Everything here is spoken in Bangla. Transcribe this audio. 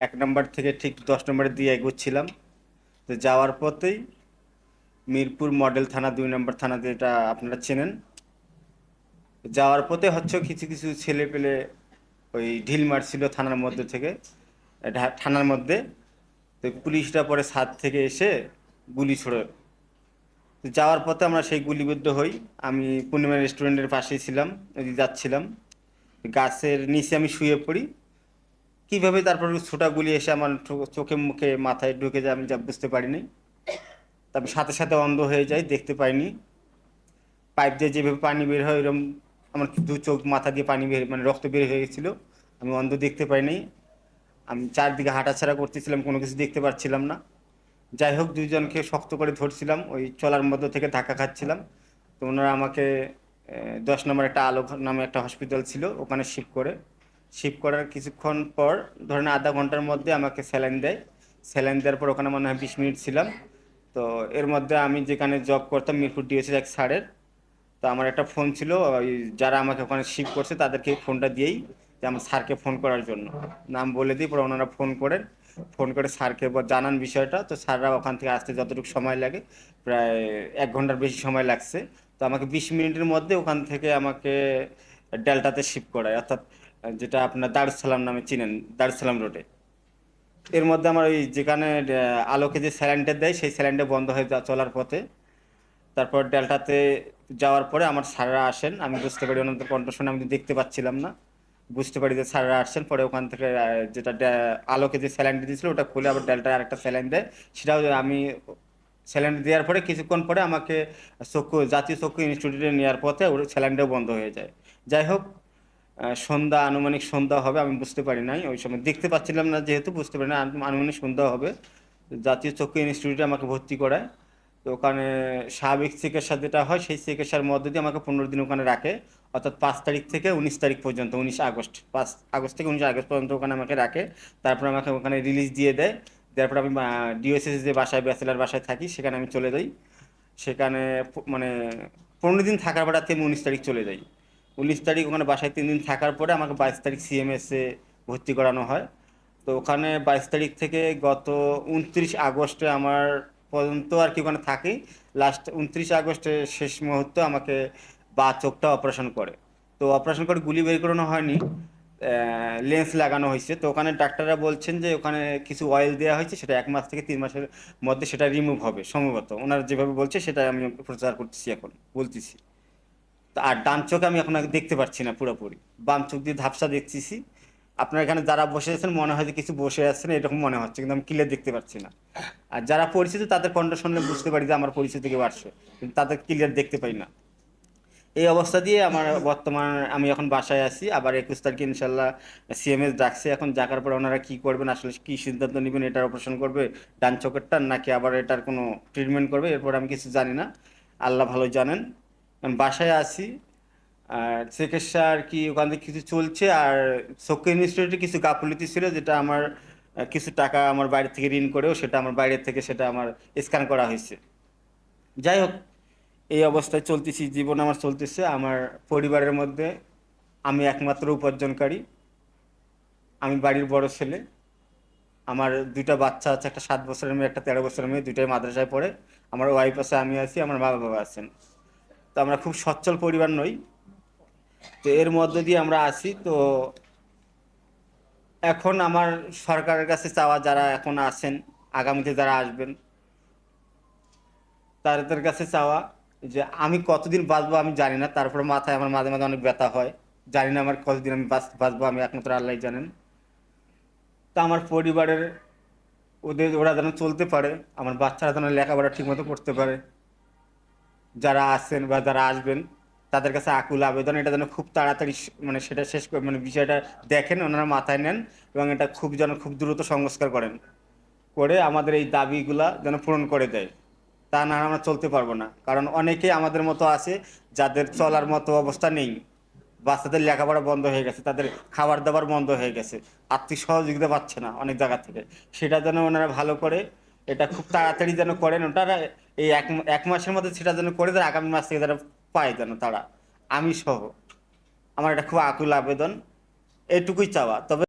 এক নম্বর থেকে ঠিক দশ নম্বরের দিয়ে এগোচ্ছিলাম। তো যাওয়ার পথেই মিরপুর মডেল থানা, দুই নম্বর থানা যেটা আপনারা চেনেন। যাওয়ার পথে হচ্ছে কিছু কিছু ছেলে পেলে ওই ঢিল মারছিল থানার মধ্যে থেকে থানার মধ্যে। তো পুলিশরা পরে ছাদ থেকে এসে গুলি ছোড়ে। তো যাওয়ার পথে আমরা সেই গুলিবিদ্ধ হই। আমি পূর্ণিমা রেস্টুরেন্টের পাশেই ছিলাম যাচ্ছিলাম। গাছের নিচে আমি শুয়ে পড়ি। কীভাবে তারপর ছোটা গুলি এসে আমার চোখে মুখে মাথায় ঢুকে যায় আমি যা বুঝতে পারিনি। তারপর সাথে সাথে অন্ধ হয়ে যায় দেখতে পাইনি। পাইপ দিয়ে যেভাবে পানি বের হয় এরকম আমার দু চোখ মাথা দিয়ে পানি বের মানে রক্ত বের হয়ে গেছিল। আমি অন্ধ দেখতে পাইনি। আমি চারদিকে হাঁটাছাড়া করতেছিলাম, কোনো কিছু দেখতে পাচ্ছিলাম না। যাই হোক দুইজনকে শক্ত করে ধরছিলাম, ওই চলার মধ্যে থেকে ধাক্কা খাচ্ছিলাম। তো ওনারা আমাকে দশ নম্বর একটা আলো নামে একটা হসপিটাল ছিল, ওখানে শিফট করে। শিফট করার কিছুক্ষণ পর, ধরেন আধা ঘণ্টার মধ্যে আমাকে স্যালাইন দেয়। স্যালাইন দেওয়ার পর ওখানে মনে হয় বিশ মিনিট ছিলাম। তো এর মধ্যে আমি যেখানে জব করতাম, মিরপুর ডিএসএস এক স্যারের। তো আমার একটা ফোন ছিল যারা আমাকে ওখানে শিফট করছে, তাদেরকে ফোনটা দিয়েই যে আমার স্যারকে ফোন করার জন্য। নাম বলে দিই, পরে ওনারা ফোন করেন। ফোন করে স্যারকে জানান বিষয়টা। তো স্যাররা ওখান থেকে আসতে যতটুকু সময় লাগে, প্রায় এক ঘণ্টার বেশি সময় লাগছে। তো আমাকে বিশ মিনিটের মধ্যে ওখান থেকে আমাকে ডেল্টাতে শিফট করায়। অর্থাৎ যেটা আপনার দারুসালাম নামে চিনেন, দারুসালাম রোডে। এর মধ্যে আমার ওই যেখানে আলোকে যে স্যালাইনটা দেয়, সেই স্যালাইনটা বন্ধ হয়ে চলার পথে। তারপর ডেল্টাতে যাওয়ার পরে আমার স্যাররা আসেন। আমি বুঝতে পারি ওনাদের কণ্ঠ শুনে আমি দেখতে পাচ্ছিলাম না। বুঝতে পারি যে স্যাররা আসছেন, পরে ওখান থেকে যেটা আলোকে যে স্যালাইনটা দিয়েছিল, ওটা খুলে আবার ডেল্টার আরেকটা স্যালাইন দেয়। সেটাও আমি স্যালাইন দেওয়ার পরে কিছুক্ষণ পরে আমাকে চক্ষু জাতীয় চক্ষু ইনস্টিটিউটে নেওয়ার পথে ওর স্যালাইনটাও বন্ধ হয়ে যায়। যাই হোক সন্ধ্যা, আনুমানিক সন্ধ্যা হবে, আমি বুঝতে পারি নাই। ওই সময় দেখতে পাচ্ছিলাম না যেহেতু, বুঝতে পারি না আনুমানিক সন্ধ্যা হবে। জাতীয় চক্ষু ইনস্টিটিউটে আমাকে ভর্তি করায়। তো ওখানে স্বাভাবিক চিকিৎসা যেটা হয়, সেই চিকিৎসার মধ্য দিয়ে আমাকে পনেরো দিন ওখানে রাখে। অর্থাৎ পাঁচ তারিখ থেকে উনিশ তারিখ পর্যন্ত, উনিশ আগস্ট, পাঁচ আগস্ট থেকে উনিশ আগস্ট পর্যন্ত ওখানে আমাকে রাখে। তারপর আমাকে ওখানে রিলিজ দিয়ে দেয়। তারপর আমি ডিওএসএস যে বাসায় ব্যাচেলার বাসায় থাকি, সেখানে আমি চলে যাই। সেখানে মানে পনেরো দিন থাকার পর থেকে উনিশ তারিখ চলে যাই। উনিশ তারিখ ওখানে বাসায় তিন দিন থাকার পরে আমাকে বাইশ তারিখ সিএমএসে ভর্তি করানো হয়। তো ওখানে বাইশ তারিখ থেকে গত উনত্রিশ আগস্টে আমার পর্যন্ত আর কি ওখানে থাকি। লাস্ট উনত্রিশ আগস্টে শেষ মুহূর্তে আমাকে বা চোখটা অপারেশন করে। তো অপারেশন করে গুলি বের করানো হয়নি। লেন্স লাগানো হয়েছে। তো ওখানে ডাক্তাররা বলছেন যে ওখানে কিছু অয়েল দেওয়া হয়েছে, সেটা এক মাস থেকে তিন মাসের মধ্যে সেটা রিমুভ হবে সম্ভবত। ওনারা যেভাবে বলছে সেটা আমি প্রচার করতেছি এখন, বলতেছি। আর ডান চোখ আমি এখন দেখতে পাচ্ছি না পুরোপুরি। বাম চোখ দিয়ে ধাপসা দেখতেছি। আপনার এখানে যারা বসে আছেন, মনে হয় যে কিছু বসে আছেন, এরকম মনে হচ্ছে, কিন্তু আমি ক্লিয়ার দেখতে পাচ্ছি না। আর যারা পরিচিত, তাদের কণ্ঠ শুনলে বুঝতে পারি যে আমার পরিচিত কেউ আসছে কিন্তু তাদের ক্লিয়ার দেখতে পাই না। এই অবস্থা দিয়ে আমার বর্তমান, আমি এখন বাসায় আছি, আবার একুশ তারিখে ইনশাল্লাহ সিএমএস ডাকছে। এখন ডাকার পর ওনারা কি করবেন, আসলে কি সিদ্ধান্ত নেবেন, এটার অপারেশন করবে, ডান চোখেরটার নাকি আবার এটার কোনো ট্রিটমেন্ট করবে, এরপর আমি কিছু জানি না। আল্লাহ ভালো জানেন। বাসায় আছি, আর চিকিৎসা আর কি ওখান থেকে কিছু চলছে, আর চক্ষু ইনস্টিটিউটে কিছু গাফিলতি ছিল যেটা আমার কিছু টাকা আমার বাইরে থেকে ঋণ করেও সেটা আমার বাইরে থেকে সেটা আমার স্ক্যান করা হয়েছে। যাই হোক, এই অবস্থায় চলতেছি, জীবন আমার চলতেছে, আমার পরিবারের মধ্যে আমি একমাত্র উপার্জনকারী, আমি বাড়ির বড় ছেলে, আমার দুইটা বাচ্চা আছে, একটা সাত বছরের মেয়ে, একটা তেরো বছরের মেয়ে, দুইটাই মাদ্রাসায় পড়ে, আমার ওয়াইফ আছে, আমি আছি, আমার মা বাবা আছেন। তো আমরা খুব সচ্ছল পরিবার নই। তো এর মধ্যে দিয়ে আমরা আছি। তো এখন আমার সরকারের কাছে চাওয়া যারা এখন আছেন, আগামীতে যারা আসবেন, তাদের কাছে চাওয়া যে আমি কতদিন বাঁচবো আমি জানি না। তারপরে মাথায় আমার মাঝে মাঝে অনেক ব্যথা হয়। জানি না আমার কতদিন আমি বাঁচ- বাঁচবো আমি একমাত্র আল্লাহ জানেন। তা আমার পরিবারের ওদের, ওরা যেন চলতে পারে, আমার বাচ্চারা যেন লেখাপড়া ঠিকমতো করতে পারে। যারা আছেন বা যারা আসবেন, তাদের কাছে আকুল আবেদন। এটা যেন খুব তাড়াতাড়ি মানে সেটা শেষ মানে বিষয়টা দেখেন, ওনারা মাথায় নেন এবং এটা খুব যেন খুব দ্রুত সংস্কার করেন। করে আমাদের এই দাবিগুলা যেন পূরণ করে দেয়। তা না আমরা চলতে পারব না। কারণ অনেকেই আমাদের মতো আছে, যাদের চলার মতো অবস্থা নেই। বাচ্চাদের লেখাপড়া বন্ধ হয়ে গেছে, তাদের খাবার দাবার বন্ধ হয়ে গেছে। আর্থিক সহযোগিতা পাচ্ছে না অনেক জায়গা থেকে। সেটা যেন ওনারা ভালো করে এটা খুব তাড়াতাড়ি যেন করেন ওটা এই এক এক মাসের মধ্যে সেটা যেন করে দেয় আগামী মাস থেকে যারা পায় যেন তারা। আমি সহ। আমার এটা খুব আকুল আবেদন। এটুকুই চাওয়া। তবে